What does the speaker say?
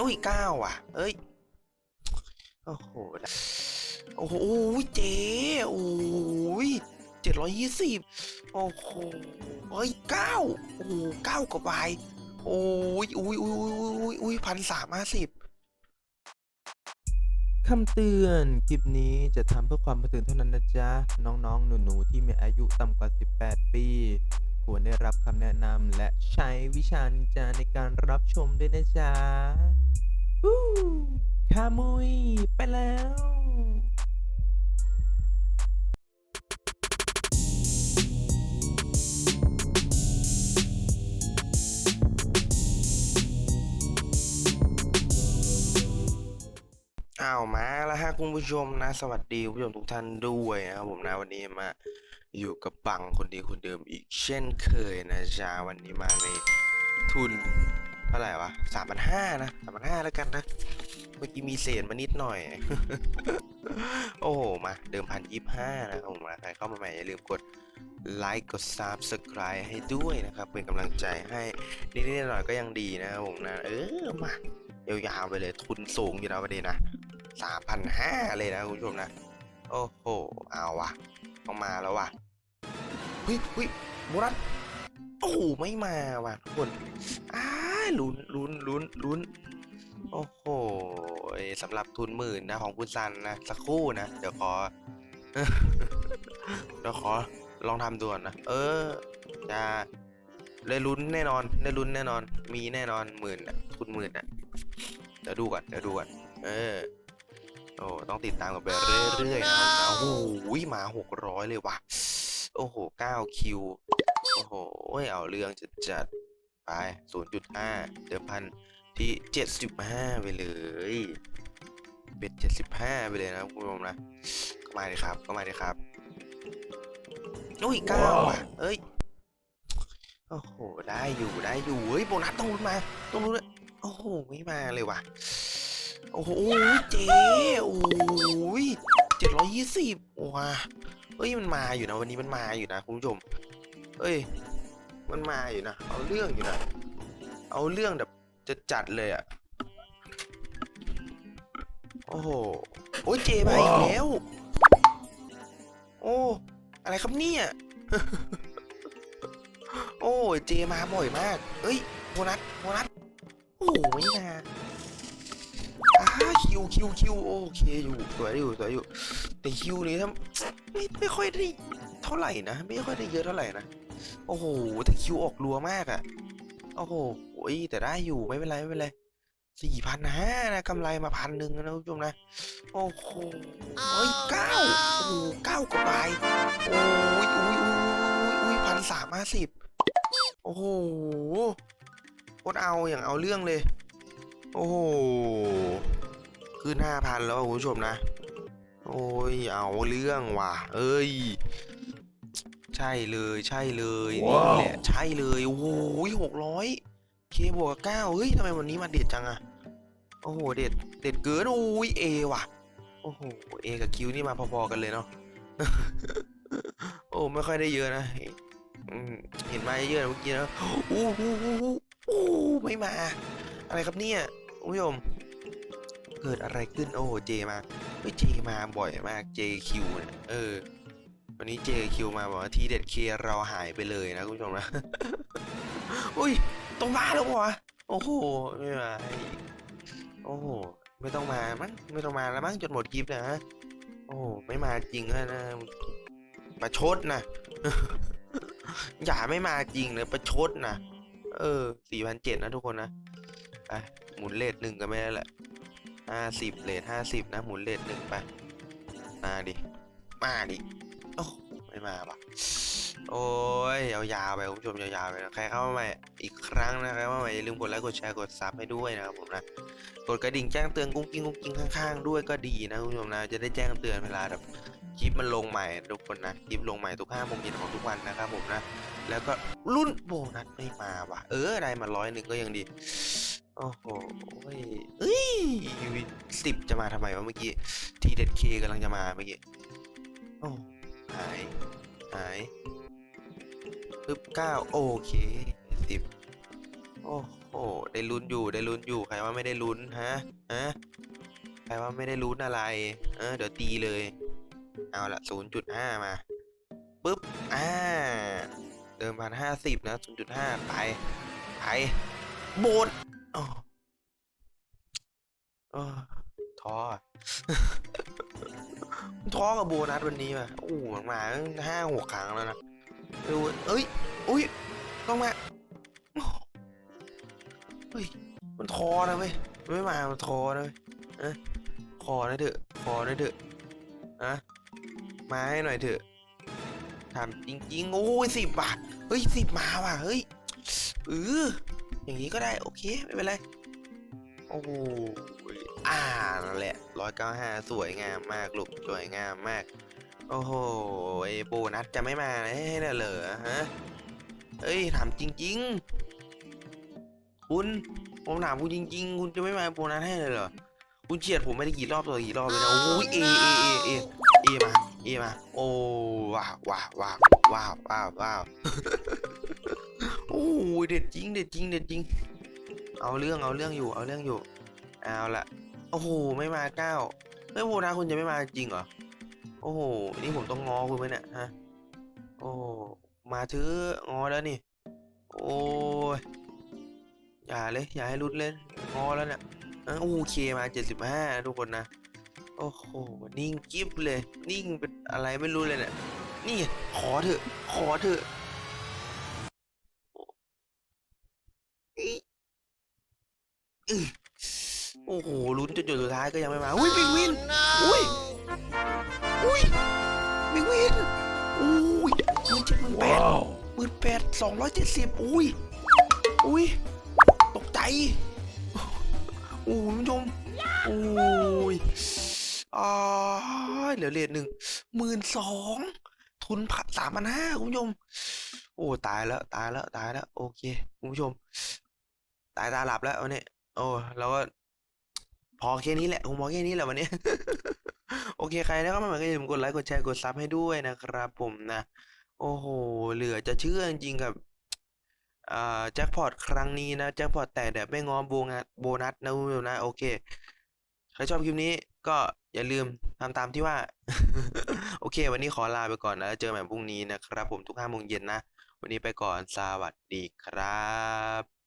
อุ้ยเก้าอะ เอ้ย โอ้โห โอ้โหเจ๊โอ้ยเจ็ดร้อยยี่สิบโอ้โหเฮ้ยเก้าโอ้โหเก้ากว่าใบโอ้ยอุ้ยอุ้ยอุ้ยอุ้ยอุ้ยพันสามห้าสิบคำเตือน คลิปนี้จะทำเพื่อความบันเทิงเท่านั้นนะจ๊ะ น้องๆ หนูๆ ที่มีอายุต่ำกว่า 18 ปี ควรได้รับคำแนะนำและใช้วิชานินจาในการรับชมด้วยนะจ๊ะ ฮู้คามุย ไปแล้วอ้าวมาแล้วฮะคุณผู้ชมนะ สวัสดีคุณผู้ชมทุกท่านด้วยนะครับผมนะวันนี้มาอยู่กับบังคนดีคนเดิมอีกเช่นเคยนะจ๊ะวันนี้มาในทุน ท่าไหร่วะสามพันห้านะสามพันห้าแล้วกันนะ เมื่อกี้มีเศษมานิดหน่อย โอ้โห มาเดิมพันยี่ห้านะผมนะใครเข้ามาใหม่อย่าลืมกดไลค์กด Subscribe ให้ด้วยนะครับ เป็นกำลังใจให้นิดๆหน่อยก็ยังดีนะผมนะ เออ มายาวๆไปเลยทุนสูงอยู่แล้วประเด็นนะสามพันห้าเลยนะคุณผู้ชมนะ โอ้โห เอาวะต้องมาแล้ววะเฮ้ยเฮ้ยโบนัสโอ้โหไม่มาว่ะทุกคนอ้า ลุ้นลุ้นลุ้นลุ้น โอ้โหสำหรับทุนหมื่นนะของคุณซันนะสักครู่นะ เดี๋ยวขอ เดี๋ยวขอลองทำดูก่อนนะ เออจะได้ลุ้นแน่นอนได้ลุ้นแน่นอน มีแน่นอนหมื่นอะทุนหมื่นอะเดี๋ยวดูก่อนเดี๋ยวดูก่อนเออโอ้ต้องติดตามกันไปเรื่อยๆนะโอ้โหมาหกร้อยเลยว่ะ โอ้โหเก้าคิว โอ้โห เอาเรื่องจัดจัดๆ ไปศูนย์จุดห้าเดิมพันที่เจ็ดสิบห้าไปเลย เป็นเจ็ดสิบห้าไปเลยนะคุณผู้ชมนะก็มาเลยครับก็มาเลยครับโอ้ยเก้าอะเอ้ย โอ้โห ได้อยู่ได้อยู่ เฮ้ยโบนัสต้องรุ้นมา ต้องรุ้นเลยโอ้โห ไม่มาเลยว่ะ โอ้โหเจ๊โอ้ยเจ็ดร้อยยี่สิบว้าเฮ้ย มันมาอยู่นะ วันนี้มันมาอยู่นะคุณผู้ชมเฮ้ย มันมาอยู่นะ เอาเรื่องอยู่นะ เอาเรื่องแบบจะจัดเลยอะ่ะ โอ้โห โอ้ยเจมาอีกแล้ว โอ้ อะไรครับเนี่ย โอ้ยเจมาบ่อยมาก เอ้ยโบนัสโบนัส โอ้ไม่มาอ่าคิวคิวคิวโอเคอยู่สวยอยู่สวยอยู่แต่คิวนี้ถ้าไม่ไม่ค่อยได้เท่าไหร่นะ ไม่ค่อยได้เยอะเท่าไหร่นะ โอ้โหแต่คิวออกรัวมากอะ่ะ โอ้โหโอ้ยแต่ได้อยู่ไม่เป็นไรไม่เป็นไรสี่พันห้านะกำไรมาพันหนึ่งนะคุณผู้ชมนะ โอ้โหเฮ้ยเก้าโอ้โหเก้ากว่าใบโอ้ยอุ้ยอุ้ยอุ้ยอุ้ยพันสามห้าสิบโอ้โหโคตรเอาอย่างเอาเรื่องเลย โอ้โหขึ้นห้าพันแล้วคุณผู้ชมนะ โอ้ยเอาเรื่องว่ะ เอ้ย ช่เลยใช่เลยนี่ว้าวแหละใช่เลยโอ้โหหกร้อยเคบวกกับเก้าเฮ้ยทำไมวันนี้มาเด็ดจังอะโอ้โหเด็ดเด็ดเกินโอ้ยเอว่ะโอ้โหเอกับคิวนี่มาพอๆกันเลยเนาะโอ้ไม่ค่อยได้เยอะนะอืมเห็นมาเยอะๆเมื่อกี้นะอู้หูหูหูอู้ไม่มา อะไรครับเนี่ยคุณผู้ชมเกิดอะไรขึ้นโอ้โหเจมาเฮ้ยเจมาบ่อยมาก JQ เนี่ยเออ วันนี้ JQ มาบอกว่าทีเด็ดเคเราหายไปเลยนะคุณผู้ชมนะ อุ้ยต้องมาแล้ววะโอ้โหไม่มาโอ้โหไม่ต้องมามั้งไม่ต้องมาแล้วมั้งจนหมดคลิปนะฮะโอ้ไม่มาจริงแล้วนะประชดนะอย่าไม่มาจริงเลยประชดนะเออสี่พันเจ็ดนะทุกคนนะไปหมุนเลทหนึ่งกันไม่ได้แหละห้าสิบเลทห้าสิบนะ หมุนเลทหนึ่งไปมาดิมาดิ ไม่มาปะโอ้ยยาวๆไปคุณผู้ชมยาวๆไปนะใครเข้ามาใหม่อีกครั้งนะครับว่าใหม่อย่าลืมกดไลค์กดแชร์กดซับให้ด้วยนะครับผมนะกดกระดิ่งแจ้งเตือนกุ้งกิ้งกุ้งกิ้งข้างๆด้วยก็ดีนะคุณผู้ชมนะจะได้แจ้งเตือนเวลาแบบคลิปมันลงใหม่ทุกคนนะคลิปลงใหม่ทุกห้าโมงเย็นของทุกวันนะครับผมนะ แล้วก็รุ่นโบนัสไม่มาว่ะ เออได้มาร้อยหนึ่งก็ยังดีโอ้โหเอ้ยสิบจะมาทำไมวะเมื่อกี้ทีเด็ดเคกำลังจะมาเมื่อกี้โอ้ หาย หายปึ๊บเก้าโอเคสิบโอ้โห ได้ลุ้นอยู่ได้ลุ้นอยู่ ใครว่าไม่ได้ลุ้นฮะ ฮะ ใครว่าไม่ได้ลุ้นอะไร เออ เดี๋ยวตีเลย เอาละศูนย์จุดห้ามาปุ๊บ อ่า เดิมพันห้าสิบนะศูนย์จุดห้าไป ไปโบนอ๋อเออท้อ ท้อกับโบนัสวันนี้ว่ะโอ้หมันมาห้าหกครั้งแล้วนะดูเอ้ยอุ้ยต้องมาเฮ้ยมันท้อนะเว้ยมันไม่มามันท้อนะเว้ยอะขอหนะเถอะขอหนะเถอะอะมาให้หน่อยเถอะทำจริงๆโอ้ยสิบบาทเฮ้ยสิบมาว่ะเฮ้ยเอออย่างนี้ก็ได้โอเคไม่เป็นไรโอ้ อ่านั่นแหละร้อยเก้าห้าสวยงามมากลูกสวยงามมาก โอ้โหไอ้โบนัสจะไม่มาให้น่ะเหรอฮะเฮ้ยถามจริง ๆ คุณผมถามคุณจริง ๆ คุณจะไม่มาโบนัสให้เลยเหรอคุณเฉียดผมไม่ได้กี่รอบต่อกี่รอบเลยนะโอ้ยเอเอเอเอเอมาเอมาโอ้ว้าวว้าวว้าวว้าวว้าวว้าวโอ้ยเด็ดจริงเด็ดจริงเด็ดจริง เอาเรื่องเอาเรื่องอยู่เอาเรื่องอยู่เอาละ โอ้โห ไม่มาเก้าเฮ้ยโบนัสคุณจะไม่มาจริงเหรอ โอ้โห นี่ผมต้องงอคุณไหมเนี่ยฮะ โอ้ มาเถองอแล้วนี่ โอ้ย อย่าเลย อย่าให้รุดเล่นงอแล้วเนี่ยเอ้โอเคมาเจ็ดสิบห้าทุกคนนะ โอ้โห นิ่งกิ๊บเลย นิ่งเป็นอะไรไม่รู้เลยเนี่ยนี่ ขอเถอะ ขอเถอะอิ๊ะอื้อ โอ้โหลุ้นจนจุดสุดท้ายก็ยังไม่มา อุ้ยบิ๊กวิน อุ้ย อุ้ยบิ๊กวิน อุ้ยหมื่นเจ็ดหมื่นแปดหมื่นแปดสองร้อยเจ็ดสิบอุ้ย อุ้ย ตกใจ โอ้โหคุณผู้ชมโอ้ยอ่าเหลือเลทหนึ่งหมื่นสอง ทุนผัดสามพันห้าคุณผู้ชม โอ้ตายแล้วตายแล้วตายแล้ว โอเคคุณผู้ชม ตายตาหลับแล้ววันนี้โอ้เราก็ พอแค่นี้แหละผมพอแค่นี้แหละวันนี้ โอเคใครนะครับมาใหม่ก็อย่าลืมกดไลค์กดแชร์กดซับให้ด้วยนะครับ ผมนะ โอ้โห เหลือจะเชื่อจริงๆกับอ่แจ็คพอตครั้งนี้นะแจ็คพอตแตกแบบไม่งอโบนัสโบนัสนะคุณผู้ชมนะ โอเคใครชอบคลิปนี้ก็อย่าลืมทำตามที่ว่า โอเค วันนี้ขอลาไปก่อนนะแล้วเจอกันใหม่พรุ่งนี้นะครับ ผมทุกห้าโมงเย็นนะ วันนี้ไปก่อนสวัสดีครับ